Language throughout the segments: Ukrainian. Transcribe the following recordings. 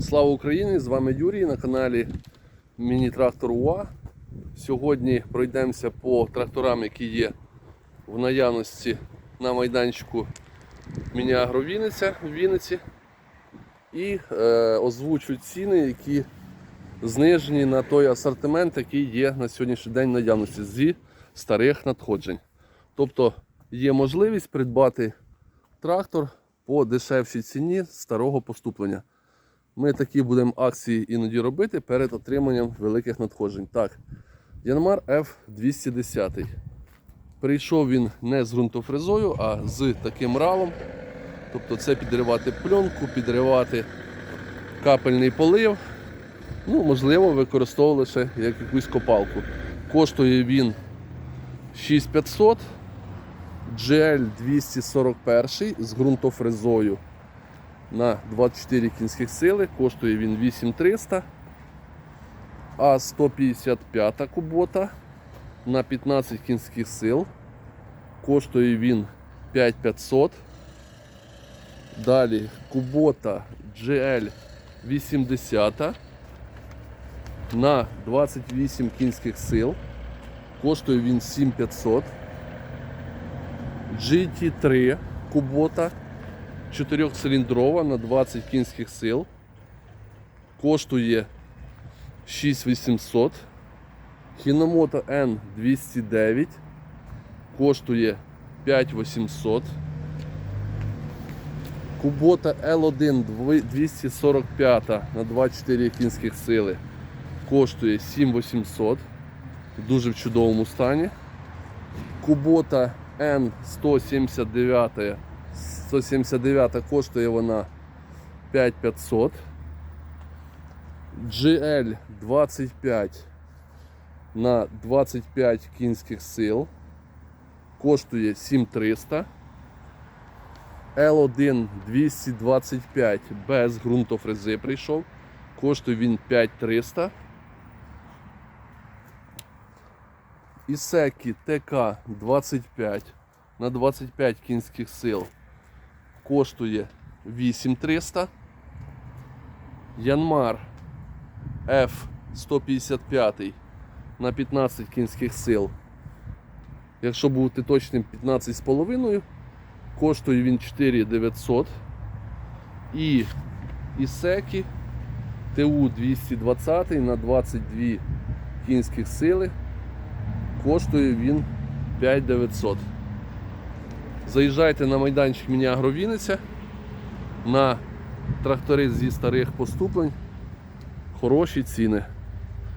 Слава Україні! З вами Юрій на каналі Міні-трактор УА. Сьогодні пройдемося по тракторам, які є в наявності на майданчику Мініагро Вінниця в Вінниці. І е, озвучу ціни, які знижені на той асортимент, який є на сьогоднішній день в наявності зі старих надходжень. Тобто є можливість придбати трактор по дешевшій ціні старого поступлення. Ми такі будемо акції іноді робити перед отриманням великих надходжень. Так, Янмар F210. Прийшов він не з ґрунтофрезою, а з таким ралом. Тобто це підривати пленку, підривати капельний полив. Ну, можливо, використовували лише як якусь копалку. Коштує він 6500. GL 241 з ґрунтофрезою на 24 кінських сили. Коштує він 8300. А 155 кубота на 15 кінських сил. Коштує він 5500. Далі кубота GL 80 на 28 кінських сил. Коштує він 7500. GT3 кубота 4-циліндрова на 20 кінських сил. Коштує 6800. Хіномото N209 коштує 5800. Кубота L1 245 на 24 кінських сили коштує 7800. В дуже в чудовому стані. Кубота N179 179 коштує вона 5500. GL 25 на 25 кінських сил. Коштує 7300. L1 225 без ґрунтофрези прийшов. Коштує він 5300. Ісекі ТК 25 на 25 кінських сил коштує 8300. Янмар F155 на 15 кінських сил. Якщо бути точним 15,5, коштує він 4900. І Ісекі ТУ 220 на 22 кінських сили. Коштує він 5900. Заїжджайте на майданчик мені Агровіниця на трактори зі старих поступлень. Хороші ціни.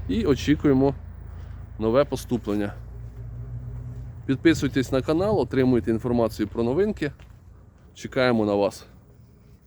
І очікуємо нове поступлення. Підписуйтесь на канал, отримуйте інформацію про новинки. Чекаємо на вас.